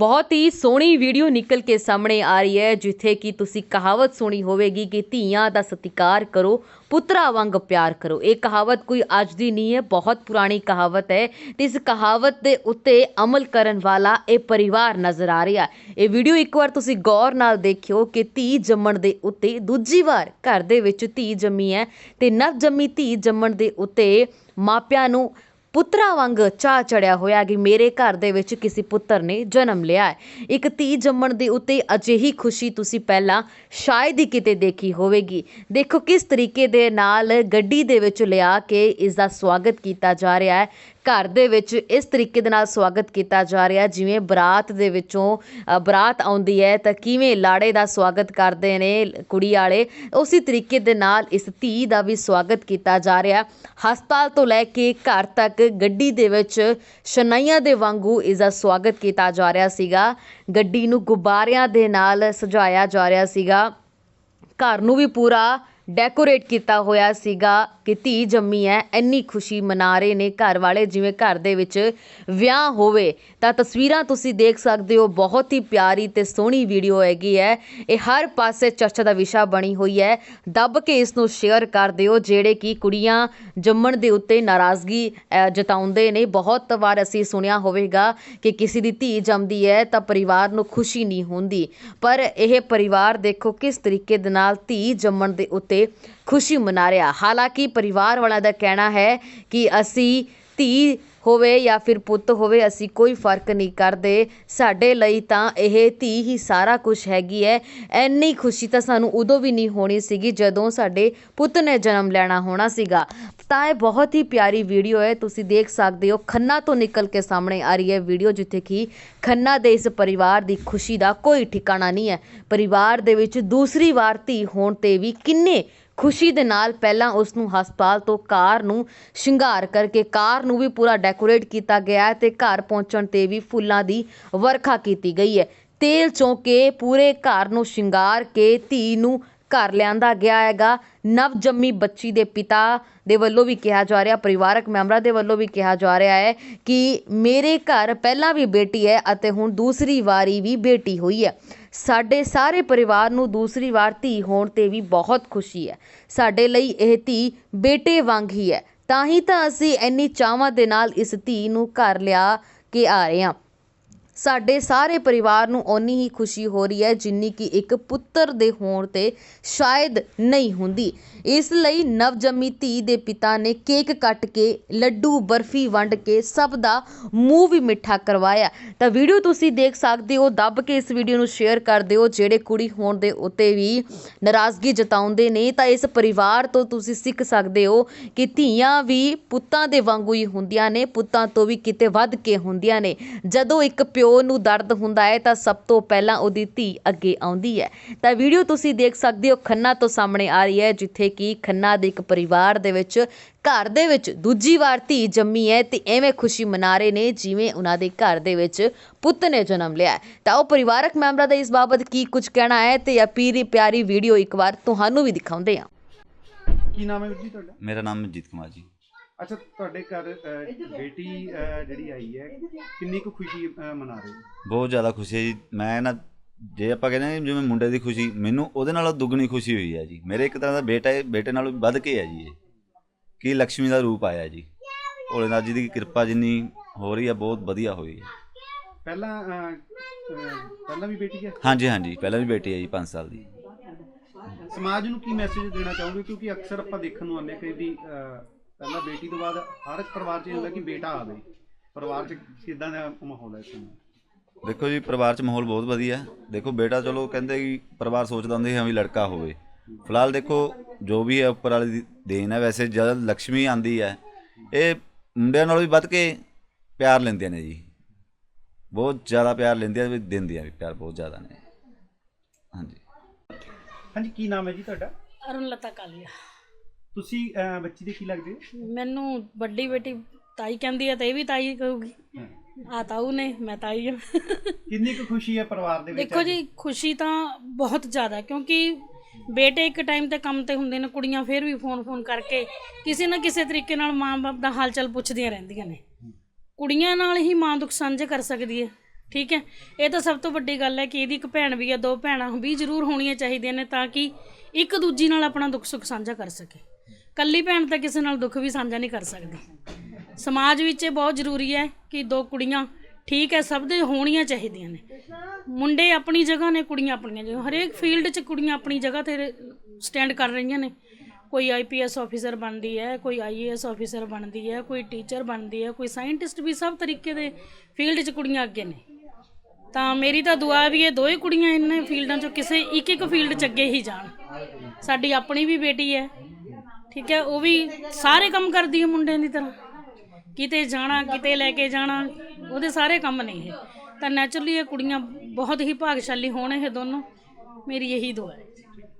ਬਹੁਤ ਹੀ ਸੋਹਣੀ ਵੀਡੀਓ ਨਿਕਲ ਕੇ ਸਾਹਮਣੇ ਆ ਰਹੀ ਹੈ, ਜਿੱਥੇ ਕਿ ਤੁਸੀਂ ਕਹਾਵਤ ਸੁਣੀ ਹੋਵੇਗੀ ਕਿ ਧੀਆਂ ਦਾ ਸਤਿਕਾਰ ਕਰੋ, ਪੁੱਤਰਾ ਵਾਂਗ ਪਿਆਰ ਕਰੋ। ਇਹ ਕਹਾਵਤ ਕੋਈ ਅੱਜ ਦੀ ਨਹੀਂ ਹੈ, ਬਹੁਤ ਪੁਰਾਣੀ ਕਹਾਵਤ ਹੈ ਤੇ ਇਸ ਕਹਾਵਤ ਦੇ ਉੱਤੇ ਅਮਲ ਕਰਨ ਵਾਲਾ ਇਹ ਪਰਿਵਾਰ ਨਜ਼ਰ ਆ ਰਿਹਾ ਇਹ ਵੀਡੀਓ ਇੱਕ ਵਾਰ ਤੁਸੀਂ ਗੌਰ ਨਾਲ ਦੇਖਿਓ ਕਿ ਧੀ ਜੰਮਣ ਦੇ ਉੱਤੇ ਦੂਜੀ ਵਾਰ ਘਰ ਦੇ ਵਿੱਚ ਧੀ ਜੰਮੀ ਹੈ ਤੇ ਨਵ ਜੰਮੀ ਧੀ ਜੰਮਣ ਦੇ ਉੱਤੇ ਮਾਪਿਆਂ ਨੂੰ ਪੁੱਤਰਾਂ ਵਾਂਗ ਚਾਹ ਚੜਿਆ ਹੋਇਆ ਕਿ ਮੇਰੇ ਘਰ ਦੇ ਵਿੱਚ ਕਿਸੇ ਪੁੱਤਰ ਨੇ ਜਨਮ ਲਿਆ ਹੈ। ਇੱਕ ਧੀ ਜੰਮਣ ਦੇ ਉੱਤੇ ਅਜਿਹੀ ਖੁਸ਼ੀ ਤੁਸੀਂ ਪਹਿਲਾਂ ਸ਼ਾਇਦ ਹੀ ਕਿਤੇ ਦੇਖੀ ਹੋਵੇਗੀ। ਦੇਖੋ ਕਿਸ ਤਰੀਕੇ ਦੇ ਨਾਲ ਗੱਡੀ ਦੇ ਵਿੱਚ ਲਿਆ ਕੇ ਇਸ ਦਾ ਸਵਾਗਤ ਕੀਤਾ ਜਾ ਰਿਹਾ ਹੈ। ਘਰ ਦੇ ਵਿੱਚ ਇਸ ਤਰੀਕੇ ਦੇ ਨਾਲ ਸਵਾਗਤ ਕੀਤਾ ਜਾ ਰਿਹਾ ਜਿਵੇਂ ਬਰਾਤ ਦੇ ਵਿੱਚੋਂ ਬਰਾਤ ਆਉਂਦੀ ਹੈ ਤਾਂ ਕਿਵੇਂ ਲਾੜੇ ਦਾ ਸਵਾਗਤ ਕਰਦੇ ਨੇ ਕੁੜੀ ਵਾਲੇ, ਉਸੇ ਤਰੀਕੇ ਦੇ ਨਾਲ ਇਸ ਧੀ ਦਾ ਵੀ ਸਵਾਗਤ ਕੀਤਾ ਜਾ ਰਿਹਾ ਹਸਪਤਾਲ ਤੋਂ ਲੈ ਕੇ ਘਰ ਤੱਕ ਗੱਡੀ ਦੇ ਵਿੱਚ ਸ਼ਨਾਈਆਂ ਦੇ ਵਾਂਗੂ ਇਸ ਦਾ ਸਵਾਗਤ ਕੀਤਾ ਜਾ ਰਿਹਾ ਸੀਗਾ। ਗੱਡੀ ਨੂੰ ਗੁਬਾਰਿਆਂ ਦੇ ਨਾਲ ਸਜਾਇਆ ਜਾ ਰਿਹਾ ਸੀਗਾ। ਘਰ ਨੂੰ ਵੀ ਪੂਰਾ ਡੈਕੋਰੇਟ ਕੀਤਾ ਹੋਇਆ ਸੀਗਾ ਕਿ ਧੀ ਜੰਮੀ ਹੈ ਇੰਨੀ ਖੁਸ਼ੀ ਮਨਾ ਰਹੇ ਨੇ ਘਰ ਵਾਲੇ, ਜਿਵੇਂ ਘਰ ਦੇ ਵਿੱਚ ਵਿਆਹ ਹੋਵੇ। ਤਾਂ ਤਸਵੀਰਾਂ ਤੁਸੀਂ ਦੇਖ ਸਕਦੇ ਹੋ, ਬਹੁਤ ਹੀ ਪਿਆਰੀ ਤੇ ਸੋਹਣੀ ਵੀਡੀਓ ਹੈਗੀ ਹੈ ਇਹ ਹਰ ਪਾਸੇ ਚਰਚਾ ਦਾ ਵਿਸ਼ਾ ਬਣੀ ਹੋਈ ਹੈ ਦੱਬ ਕੇ ਇਸ ਨੂੰ ਸ਼ੇਅਰ ਕਰ ਦਿਓ, ਜਿਹੜੇ ਕਿ ਕੁੜੀਆਂ ਜੰਮਣ ਦੇ ਉੱਤੇ ਨਾਰਾਜ਼ਗੀ ਜਤਾਉਂਦੇ ਨੇ। ਬਹੁਤ ਵਾਰ ਅਸੀਂ ਸੁਣਿਆ ਹੋਵੇਗਾ ਕਿ ਕਿਸੇ ਦੀ ਧੀ ਜੰਮਦੀ ਹੈ ਤਾਂ ਪਰਿਵਾਰ ਨੂੰ ਖੁਸ਼ੀ ਨਹੀਂ ਹੁੰਦੀ। ਪਰ ਇਹ ਪਰਿਵਾਰ ਦੇਖੋ ਕਿਸ ਤਰੀਕੇ ਦੇ ਨਾਲ ਧੀ ਜੰਮਣ ਦੇ ਉੱਤੇ ਖੁਸ਼ੀ ਮਨਾ ਰਿਹਾ। ਹਾਲਾਂਕਿ ਪਰਿਵਾਰ ਵਾਲਿਆਂ ਦਾ ਕਹਿਣਾ ਹੈ ਕਿ ਅਸੀਂ ਧੀ ਹੋਵੇ ਜਾਂ ਫਿਰ ਪੁੱਤ ਹੋਵੇ, ਅਸੀਂ ਕੋਈ ਫ਼ਰਕ ਨਹੀਂ ਕਰਦੇ। ਸਾਡੇ ਲਈ ਤਾਂ ਇਹ ਧੀ ਹੀ ਸਾਰਾ ਕੁਛ ਹੈਗੀ ਹੈ ਇੰਨੀ ਖੁਸ਼ੀ ਤਾਂ ਸਾਨੂੰ ਉਦੋਂ ਵੀ ਨਹੀਂ ਹੋਣੀ ਸੀਗੀ ਜਦੋਂ ਸਾਡੇ ਪੁੱਤ ਨੇ ਜਨਮ ਲੈਣਾ ਹੋਣਾ ਸੀਗਾ। ਤਾਂ ਇਹ ਬਹੁਤ ਹੀ ਪਿਆਰੀ ਵੀਡੀਓ ਹੈ ਤੁਸੀਂ ਦੇਖ ਸਕਦੇ ਹੋ, ਖੰਨਾ ਤੋਂ ਨਿਕਲ ਕੇ ਸਾਹਮਣੇ ਆ ਰਹੀ ਹੈ ਵੀਡੀਓ, ਜਿੱਥੇ ਕਿ ਖੰਨਾ ਦੇ ਇਸ ਪਰਿਵਾਰ ਦੀ ਖੁਸ਼ੀ ਦਾ ਕੋਈ ਠਿਕਾਣਾ ਨਹੀਂ ਹੈ ਪਰਿਵਾਰ ਦੇ ਵਿੱਚ ਦੂਸਰੀ ਵਾਰ ਧੀ ਹੋਣ ਤੇ ਵੀ ਕਿੰਨੇ ਖੁਸ਼ੀ ਦੇ ਨਾਲ ਪਹਿਲਾਂ ਉਸ ਨੂੰ ਹਸਪਤਾਲ ਤੋਂ ਕਾਰ ਨੂੰ ਸ਼ਿੰਗਾਰ ਕਰਕੇ, ਕਾਰ ਨੂੰ ਵੀ ਪੂਰਾ ਡੈਕੋਰੇਟ ਕੀਤਾ ਗਿਆ ਹੈ ਤੇ ਘਰ ਪਹੁੰਚਣ ਤੇ ਵੀ ਫੁੱਲਾਂ ਦੀ ਵਰਖਾ ਕੀਤੀ ਗਈ ਹੈ। ਤੇਲ ਚੌਂਕੇ ਪੂਰੇ ਘਰ ਨੂੰ ਸ਼ਿੰਗਾਰ ਕੇ ਧੀ ਨੂੰ ਘਰ ਲਿਆਂਦਾ ਗਿਆ ਹੈਗਾ। ਨਵ ਜੰਮੀ ਬੱਚੀ ਦੇ ਪਿਤਾ ਦੇ ਵੱਲੋਂ ਵੀ ਕਿਹਾ ਜਾ ਰਿਹਾ, ਪਰਿਵਾਰਕ ਮੈਂਬਰਾਂ ਦੇ ਵੱਲੋਂ ਵੀ ਕਿਹਾ ਜਾ ਰਿਹਾ ਹੈ ਕਿ ਮੇਰੇ ਘਰ ਪਹਿਲਾਂ ਵੀ ਬੇਟੀ ਹੈ ਅਤੇ ਹੁਣ ਦੂਸਰੀ ਵਾਰੀ ਵੀ ਬੇਟੀ ਹੋਈ ਹੈ। ਸਾਡੇ ਸਾਰੇ ਪਰਿਵਾਰ ਨੂੰ ਦੂਸਰੀ ਵਾਰ ਧੀ ਹੋਣ ਤੇ ਵੀ ਬਹੁਤ ਖੁਸ਼ੀ ਹੈ। ਸਾਡੇ ਲਈ ਇਹ ਧੀ ਬੇਟੇ ਵਾਂਗ ਹੀ ਹੈ। ਤਾਂ ਹੀ ਤਾਂ ਅਸੀਂ ਇੰਨੀ ਚਾਵਾਂ ਦੇ ਨਾਲ ਇਸ ਧੀ ਨੂੰ ਘਰ ਲਿਆ ਕੇ ਆ ਰਹੇ ਹਾਂ। ਸਾਡੇ ਸਾਰੇ ਪਰਿਵਾਰ ਨੂੰ ਓਨੀ ਹੀ ਖੁਸ਼ੀ ਹੋ ਰਹੀ ਹੈ ਜਿੰਨੀ ਕਿ ਇੱਕ ਪੁੱਤਰ ਦੇ ਹੋਣ ਤੇ ਸ਼ਾਇਦ ਨਹੀਂ ਹੁੰਦੀ। ਇਸ ਲਈ ਨਵਜੰਮੀ ਧੀ ਦੇ ਪਿਤਾ ਨੇ ਕੇਕ ਕੱਟ ਕੇ, ਲੱਡੂ, ਬਰਫੀ ਵੰਡ ਕੇ ਸਭ ਦਾ ਮੂੰਹ ਵੀ ਮਿੱਠਾ ਕਰਵਾਇਆ। ਤਾਂ ਵੀਡੀਓ ਤੁਸੀਂ ਦੇਖ ਸਕਦੇ ਹੋ, ਦੱਬ ਕੇ ਇਸ ਵੀਡੀਓ ਨੂੰ ਸ਼ੇਅਰ ਕਰ ਦਿਓ, ਜਿਹੜੇ ਕੁੜੀ ਹੋਣ ਦੇ ਉੱਤੇ ਵੀ ਨਾਰਾਜ਼ਗੀ ਜਤਾਉਂਦੇ ਨੇ। ਤਾਂ ਇਸ ਪਰਿਵਾਰ ਤੋਂ ਤੁਸੀਂ ਸਿੱਖ ਸਕਦੇ ਹੋ ਕਿ ਧੀਆਂ ਵੀ ਪੁੱਤਾਂ ਦੇ ਵਾਂਗੂ ਹੀ ਹੁੰਦੀਆਂ ਨੇ, ਪੁੱਤਾਂ ਤੋਂ ਵੀ ਕਿਤੇ ਵੱਧ ਕੇ ਹੁੰਦੀਆਂ ਨੇ। ਜਦੋਂ ਇੱਕ ਪਿਓ ਨੂੰ ਦਰਦ ਹੁੰਦਾ ਹੈ ਤਾਂ ਸਭ ਤੋਂ ਪਹਿਲਾਂ ਉਹਦੀ ਧੀ ਅੱਗੇ ਆਉਂਦੀ ਹੈ। ਤਾਂ ਵੀਡੀਓ ਤੁਸੀਂ ਦੇਖ ਸਕਦੇ ਹੋ ਖੰਨਾ ਤੋਂ ਸਾਹਮਣੇ ਆ ਰਹੀ ਹੈ ਜਿੱਥੇ ਕਿ ਖੰਨਾ ਦੇ ਇੱਕ ਪਰਿਵਾਰ ਦੇ ਵਿੱਚ ਘਰ ਦੇ ਵਿੱਚ ਦੂਜੀ ਵਾਰ ਧੀ ਜੰਮੀ ਹੈ ਤੇ ਐਵੇਂ ਖੁਸ਼ੀ ਮਨਾ ਰਹੇ ਨੇ ਜਿਵੇਂ ਉਹਨਾਂ ਦੇ ਘਰ ਦੇ ਵਿੱਚ ਪੁੱਤ ਨੇ ਜਨਮ ਲਿਆ। ਤਾਂ ਉਹ ਪਰਿਵਾਰਕ ਮੈਂਬਰਾਂ ਦਾ ਇਸ ਬਾਬਤ ਕੀ ਕੁਝ ਕਹਿਣਾ ਹੈ ਤੇ ਪੀਰੀ ਪਿਆਰੀ ਵੀਡੀਓ ਇੱਕ ਵਾਰ ਤੁਹਾਨੂੰ ਵੀ ਦਿਖਾਉਂਦੇ ਹਾਂ। ਕੀ ਨਾਮ ਹੈ ਵੀਰ ਜੀ ਤੁਹਾਡਾ? ਮੇਰਾ ਨਾਮ ਮਨਜੀਤ ਕੁਮਾਰ ਜੀ। ਅੱਛਾ ਤੁਹਾਡੇ ਘਰ ਬੇਟੀ ਜਿਹੜੀ ਆਈ ਹੈ ਕਿੰਨੀ ਕੁ ਖੁਸ਼ੀ ਮਨਾ ਰਹੇ ਹੋ? ਬਹੁਤ ਜ਼ਿਆਦਾ ਖੁਸ਼ੀ ਹੈ ਜੀ। ਮੈਂ ਨਾ ਜੇ ਆਪਾਂ ਕਹਿੰਦੇ ਹਾਂ ਜਿਵੇਂ ਮੁੰਡੇ ਦੀ ਖੁਸ਼ੀ ਮੈਨੂੰ ਉਹਦੇ ਨਾਲੋਂ ਦੁੱਗਣੀ ਖੁਸ਼ੀ ਹੋਈ ਹੈ ਜੀ। ਮੇਰੇ ਇੱਕ ਤਰ੍ਹਾਂ ਦਾ ਬੇਟਾ ਹੈ ਬੇਟੇ ਨਾਲੋਂ ਵੀ ਵੱਧ ਕੇ ਹੈ ਜੀ ਇਹ। ਕਿ ਲక్ష్ਮੀ ਦਾ ਰੂਪ ਆਇਆ ਜੀ। ਭੋਲੇਨਾਥ ਜੀ ਦੀ ਕਿਰਪਾ ਜਿੰਨੀ ਹੋ ਰਹੀ ਹੈ ਬਹੁਤ ਵਧੀਆ ਹੋਈ ਹੈ। ਪਹਿਲਾਂ ਪਹਿਲਾਂ ਵੀ ਬੇਟੀ ਹੈ? ਹਾਂਜੀ ਹਾਂਜੀ ਪਹਿਲਾਂ ਵੀ ਬੇਟੀ ਹੈ ਜੀ 5 ਸਾਲ ਦੀ। ਸਮਾਜ ਨੂੰ ਕੀ ਮੈਸੇਜ ਦੇਣਾ ਚਾਹੋਗੇ? ਕਿਉਂਕਿ ਅਕਸਰ ਆਪਾਂ ਦੇਖਣ ਨੂੰ ਆਉਂਦੇ ਕਿ ਵੀ ਅਹ, ਪਹਿਲਾਂ ਬੇਟੀ ਤੋਂ ਬਾਅਦ ਹਰ ਇੱਕ ਪਰਿਵਾਰ 'ਚ ਇਹ ਹੁੰਦਾ ਕਿ ਬੇਟਾ ਆਵੇ। ਪਰਿਵਾਰ 'ਚ ਕਿਦਾਂ ਦਾ ਮਾਹੌਲ ਹੈ ਇਸ ਸਮੇਂ? ਦੇਖੋ ਜੀ ਪਰਿਵਾਰ 'ਚ ਮਾਹੌਲ ਬਹੁਤ ਵਧੀਆ ਹੈ। ਦੇਖੋ ਬੇਟਾ ਚਲੋ ਕਹਿੰਦੇ ਕਿ ਪਰਿਵਾਰ ਸੋਚਦਾ ਹੁੰਦਾ ਸੀ ਹਾਂ ਵੀ ਲੜਕਾ ਹੋਵੇ। ਫਿਲਹਾਲ ਦੇਖੋ ਜੋ ਵੀ ਹੈ ਉੱਪਰ ਵਾਲੀ ਦੀ ਦੇਣ ਹੈ ਵੈਸੇ ਜਦ ਲక్ష్ਮੀ ਆਂਦੀ ਹੈ ਇਹ ਮੁੰਡਿਆਂ ਨਾਲੋਂ ਵੀ ਵੱਧ ਕੇ ਪਿਆਰ ਲੈਂਦੀਆਂ ਨੇ ਜੀ। ਬਹੁਤ ਜ਼ਿਆਦਾ ਪਿਆਰ ਲੈਂਦੀਆਂ ਵੀ ਦਿੰਦੀਆਂ ਵੀ ਪਿਆਰ ਬਹੁਤ ਜ਼ਿਆਦਾ ਨੇ। ਹਾਂਜੀ। ਹਾਂਜੀ ਕੀ ਨਾਮ ਹੈ ਜੀ ਤੁਹਾਡਾ? ਅਰੁਣ ਲਤਾ ਕਾਲੀਆ। ਤੁਸੀਂ ਅਹ, ਬੱਚੀ ਦੇ ਕੀ ਲੱਗਦੇ ਹੋ? ਮੈਨੂੰ ਵੱਡੀ ਬੇਟੀ ਤਾਈ ਕਹਿੰਦੀ ਹੈ ਤੇ ਇਹ ਵੀ ਤਾਈ ਕਹੂਗੀ। ਹਾਂ। ਆ ਤਾਊ ਨੇ ਮੈਂ ਤਾਈ ਹਾਂ। ਕਿੰਨੀ ਕੁ ਖੁਸ਼ੀ ਹੈ ਪਰਿਵਾਰ ਦੇ ਵਿੱਚ ਦੇਖੋ ਜੀ ਖੁਸ਼ੀ ਤਾਂ ਬਹੁਤ ਜ਼ਿਆਦਾ ਕਿਉਂਕਿ ਬੇਟੇ ਇੱਕ ਟਾਈਮ ਤੇ ਕੰਮ ਤੇ ਹੁੰਦੇ ਨੇ ਕੁੜੀਆਂ ਫਿਰ ਵੀ ਫੋਨ ਫੋਨ ਕਰਕੇ ਕਿਸੇ ਨਾ ਕਿਸੇ ਤਰੀਕੇ ਨਾਲ ਮਾਂ-ਬਾਪ ਦਾ ਹਾਲ ਚਾਲ ਪੁੱਛਦੀਆਂ ਰਹਿੰਦੀਆਂ ਨੇ। ਕੁੜੀਆਂ ਨਾਲ ਹੀ ਮਾਂ ਦੁੱਖ ਸਾਂਝੇ ਕਰ ਸਕਦੀ ਹੈ ਠੀਕ ਹੈ? ਇਹ ਤਾਂ ਸਭ ਤੋਂ ਵੱਡੀ ਗੱਲ ਹੈ ਕਿ ਇਹਦੀ ਇੱਕ ਭੈਣ ਵੀ ਹੈ ਦੋ ਭੈਣਾਂ ਵੀ ਜ਼ਰੂਰ ਹੋਣੀਆਂ ਚਾਹੀਦੀਆਂ ਨੇ ਤਾਂ ਕਿ ਇੱਕ ਦੂਜੀ ਨਾਲ ਆਪਣਾ ਦੁੱਖ ਸੁੱਖ ਸਾਂਝਾ ਕਰ ਸਕੇ। ਕੱਲੀ ਭੈਣ ਤਾਂ ਕਿਸੇ ਨਾਲ ਦੁੱਖ ਵੀ ਸਾਂਝਾ ਨਹੀਂ ਕਰ ਸਕਦੀ। ਸਮਾਜ ਵਿੱਚ ਇਹ ਬਹੁਤ ਜ਼ਰੂਰੀ ਹੈ ਕਿ ਦੋ ਕੁੜੀਆਂ ਠੀਕ ਹੈ, ਸਭ ਦੇ ਹੋਣੀਆਂ ਚਾਹੀਦੀਆਂ ਨੇ। ਮੁੰਡੇ ਆਪਣੀ ਜਗ੍ਹਾ ਨੇ, ਕੁੜੀਆਂ ਆਪਣੀਆਂ ਜਗ੍ਹਾ। ਹਰੇਕ ਫੀਲਡ 'ਚ ਕੁੜੀਆਂ ਆਪਣੀ ਜਗ੍ਹਾ ਤੇ ਸਟੈਂਡ ਕਰ ਰਹੀਆਂ ਨੇ। ਕੋਈ ਆਈਪੀਐਸ ਆਫੀਸਰ ਬਣਦੀ ਹੈ, ਕੋਈ ਆਈਏਐਸ ਆਫੀਸਰ ਬਣਦੀ ਹੈ, ਕੋਈ ਟੀਚਰ ਬਣਦੀ ਹੈ, ਕੋਈ ਸਾਇੰਟਿਸਟ ਵੀ ਸਭ ਤਰੀਕੇ ਦੇ ਫੀਲਡ 'ਚ ਕੁੜੀਆਂ ਅੱਗੇ ਨੇ। ਤਾਂ ਮੇਰੀ ਤਾਂ ਦੁਆ ਵੀ ਇਹ ਦੋਵੇਂ ਕੁੜੀਆਂ ਇਹਨਾਂ ਫੀਲਡਾਂ 'ਚੋਂ ਕਿਸੇ ਇੱਕ ਇੱਕ ਫੀਲਡ 'ਚ ਅੱਗੇ ਹੀ ਜਾਣ। ਸਾਡੀ ਆਪਣੀ ਵੀ ਬੇਟੀ ਹੈ ਠੀਕ ਹੈ, ਉਹ ਵੀ ਸਾਰੇ ਕੰਮ ਕਰਦੀ ਹੈ ਮੁੰਡਿਆਂ ਦੀ ਤਰ੍ਹਾਂ। ਕਿਤੇ ਜਾਣਾ, ਕਿਤੇ ਲੈ ਕੇ ਜਾਣਾ, ਉਹਦੇ ਸਾਰੇ ਕੰਮ ਨੇ ਇਹ। ਤਾਂ ਨੈਚੁਰਲੀ ਇਹ ਕੁੜੀਆਂ ਬਹੁਤ ਹੀ ਭਾਗਸ਼ਾਲੀ ਹੋਣ ਇਹ ਦੋਨੋਂ। ਮੇਰੀ ਇਹੀ ਦੁਆ ਹੈ।